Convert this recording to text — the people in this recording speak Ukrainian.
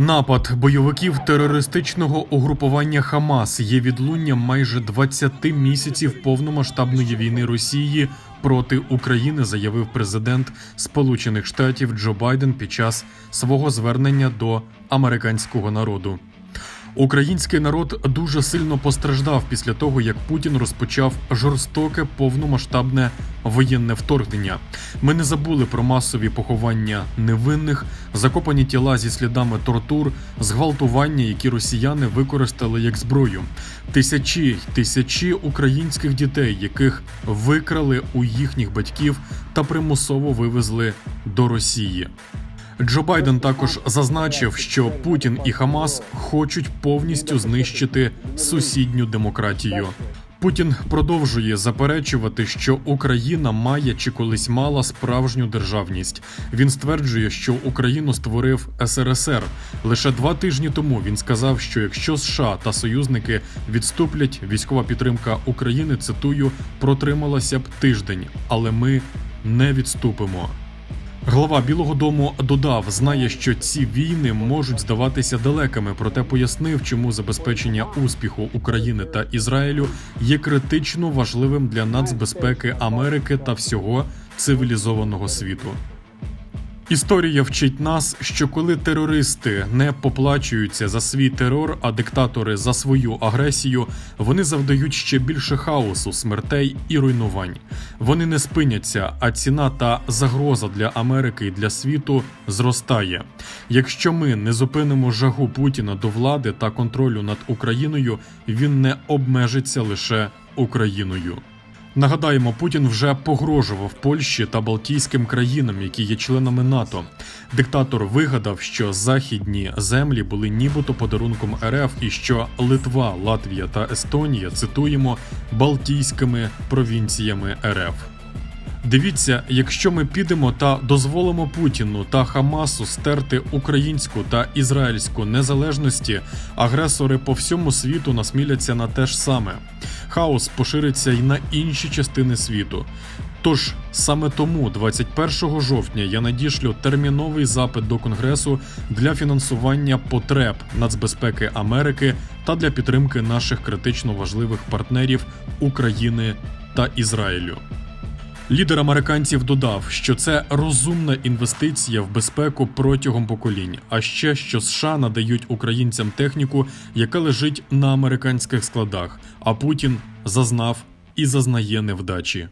Напад бойовиків терористичного угрупування Хамас є відлунням майже 20 місяців повномасштабної війни Росії проти України, заявив президент Сполучених Штатів Джо Байден під час свого звернення до американського народу. Український народ дуже сильно постраждав після того, як Путін розпочав жорстоке повномасштабне воєнне вторгнення. Ми не забули про масові поховання невинних, закопані тіла зі слідами тортур, зґвалтування, які росіяни використали як зброю. Тисячі й тисячі українських дітей, яких викрали у їхніх батьків та примусово вивезли до Росії. Джо Байден також зазначив, що Путін і Хамас хочуть повністю знищити сусідню демократію. Путін продовжує заперечувати, що Україна має чи колись мала справжню державність. Він стверджує, що Україну створив СРСР. Лише два тижні тому він сказав, що якщо США та союзники відступлять, військова підтримка України цитую протрималася б тиждень, але ми не відступимо. Глава Білого Дому додав, знає, що ці війни можуть здаватися далекими, проте пояснив, чому забезпечення успіху України та Ізраїлю є критично важливим для нацбезпеки Америки та всього цивілізованого світу. Історія вчить нас, що коли терористи не поплачуються за свій терор, а диктатори за свою агресію, вони завдають ще більше хаосу, смертей і руйнувань. Вони не спиняться, а ціна та загроза для Америки і для світу зростає. Якщо ми не зупинимо жагу Путіна до влади та контролю над Україною, він не обмежиться лише Україною. Нагадаємо, Путін вже погрожував Польщі та Балтійським країнам, які є членами НАТО. Диктатор вигадав, що західні землі були нібито подарунком РФ, і що Литва, Латвія та Естонія цитуємо Балтійськими провінціями РФ. Дивіться, якщо ми підемо та дозволимо Путіну та Хамасу стерти українську та ізраїльську незалежності, агресори по всьому світу насміляться на те ж саме. Хаос пошириться й на інші частини світу. Тож саме тому 21 жовтня я надішлю терміновий запит до Конгресу для фінансування потреб нацбезпеки Америки та для підтримки наших критично важливих партнерів України та Ізраїлю. Лідер американців додав, що це розумна інвестиція в безпеку протягом поколінь, а ще що США надають українцям техніку, яка лежить на американських складах, а Путін зазнав і зазнає невдачі.